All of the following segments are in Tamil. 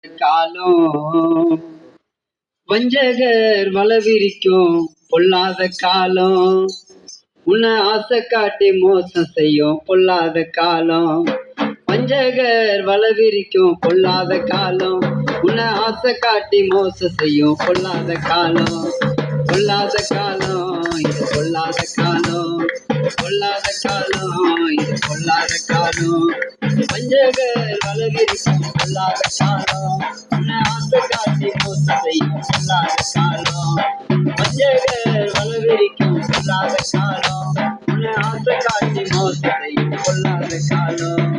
காலம். வஞ்சகர் வளவிரிக்கும் பொல்லாத காலம். உன்னை ஆசை காட்டி மோசம் செய்யும் பொல்லாத காலம். வஞ்சகர் வளவிரிக்கும் பொல்லாத காலம். உன்னை ஆசை காட்டி மோசம் செய்யும் பொல்லாத காலம். பொல்லாத காலம் இது பொல்லாத காலம். பொல்லாத காலம் இது காலம் வஞ்சகர் வளவிரிக்கும் பொல்லாத காலம் உன்னை ஆசை காட்டி மோசம் செய்யும் காலம் வஞ்சகர் வளவிரிக்கும் பொல்லாத காலம் உன்னை ஆசை காட்டி மோசம் செய்யும் காலம்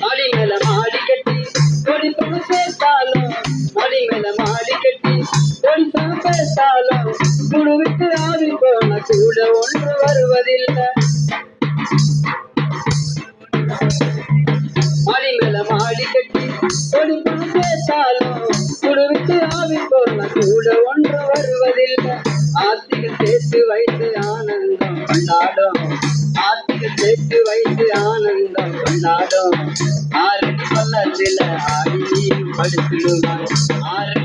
மாடி மேல மாடி கட்டி கொடி பணம் சேர்த்தாலும் மாடி மேல மாடி கட்டி. கொடி பேசாலும் குழுவிட்டு ஆவி போன கூட ஒன்று வருவதில்லை. மாடி மேல மாடி கட்டி கொடி பேசாலும் குழுவிட்டு ஆவி போன கூட ஒன்று வருவதில்லை. ஆத்திக சேர்த்து வைத்து ஆனந்தம் கொண்டாடும். ஆத்திக சேர்த்து வைத்து ஆனந்தம் கொண்டாடும். ஆறு பள்ளத்தில் ஆடி நீயும் ஆறு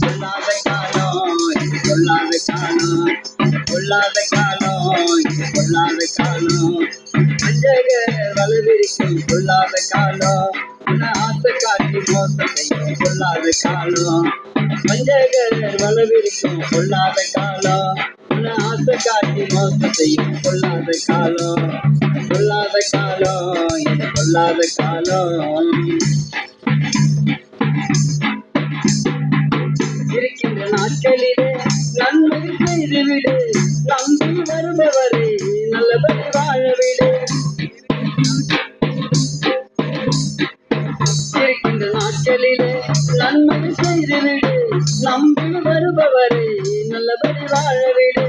சொல்லாத காலம் சொல்லாத காலம் கொள்ளாத காலம் கொள்ளாத காலம் அஞ்சக வலுவிரிக்கும் கொள்ளாத காலம் ஆசை காட்டி மோசம் செய்யும் கொள்ளாத காலம் வஞ்சகர் வளவிருக்கும் கொள்ளாத காலம் ஆசை காட்டி மோசம் செய்யும் கொள்ளாத காலம் கொள்ளாத காலம் கொள்ளாத காலம் நாட்களிலே நன்மை செய்துவிடு நம்பி வருபவரை நல்லபடி வாழவிடு. இருக்கின்ற நாட்களிலே நன்மை செய்துவிடு நம்பி வருபவரை நல்லபடி வாழவிடு.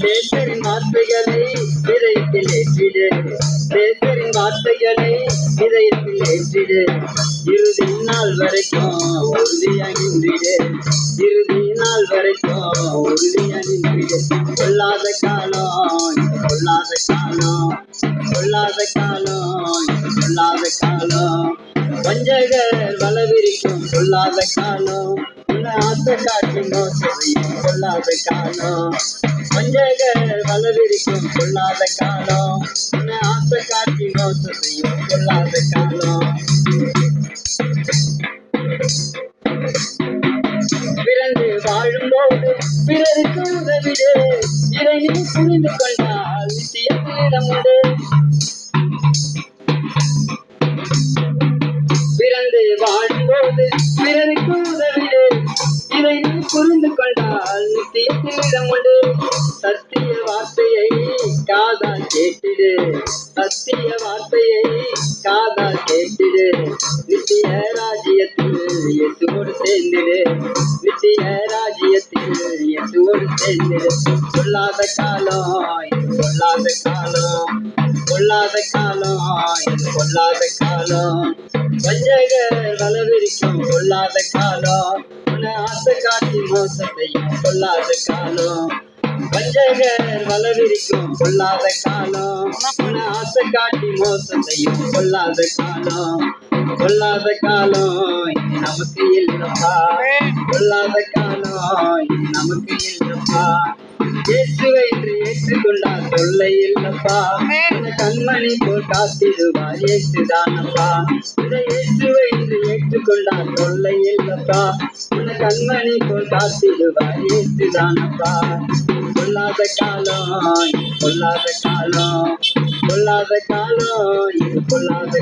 பேசரின் வார்த்தைகளை இதயத்தில் ஏற்றிடு. பேசரின் வார்த்தைகளை இதயத்தில் ஏற்றிடு. இறுதி நாள் வரைக்கும் உறுதியாக நின்றிடு இறுதி நாள் வரைக்கும் உறுதியாக நின்றிடு கொல்லாத காலம் கொல்லாத காலம் கொல்லாத காலம் கொல்லாத காலம். வஞ்சகர் வளவிரிக்கும் கொல்லாத காலம். உன்னை ஆசை காட்டினோ மோசம் செய்யும் காலம். வஞ்சகர் வளவிரிக்கும் கொள்ளாத காலம். உன்னை ஆசை காட்டி மோசம் செய்யும் கொள்ளாத காலம். பிறந்து வாழும்போது பிறருக்கு உதவிடு. இதை நீ புரிந்து கொண்டால் நிச்சயத்தில் இடம் காதால் கேட்டிடு. சத்திய வார்த்தையை காதால் கேட்டிடு. நித்திய ராஜ்யத்தில் இயேசுவோடு சேர்ந்திடு. நித்திய ராஜ்யத்தில் இயேசுவோடு சேர்ந்திடு. சொல்லாத காலம் சொல்லாத காலம் கொள்ளாத காலம் இது கொள்ளாத காலம். வஞ்சகர் வளவிருக்கும் கொள்ளாத காலம். உன ஆசை காட்டி மோசத்தையும் செய்யும் கொள்ளாத காலம். வஞ்சகர் வளவிரிக்கும் கொள்ளாத காலம். ஆசை காட்டி மோசம் கொள்ளாத காலம். கொள்ளாத காலம் இது நமக்கு இல்லப்பா. கொள்ளாத காலம் இது நமக்கு இல்லப்பா. இயேசுவை என்று ஏற்றுக்கொண்டால் தொல்லை இல்லப்பா. கண்மணி போல் காத்திடுவார் இயேசுதானப்பா இந்த இயேசுவை என்று ஏற்றுக்கொண்டால் இல்லப்பா. கண்மணி போல் காத்திடுவார் இயேசுதானப்பா கொள்ளாத காலம் இது கொள்ளாத காலம் கொள்ளாத காலம் இது கொள்ளாத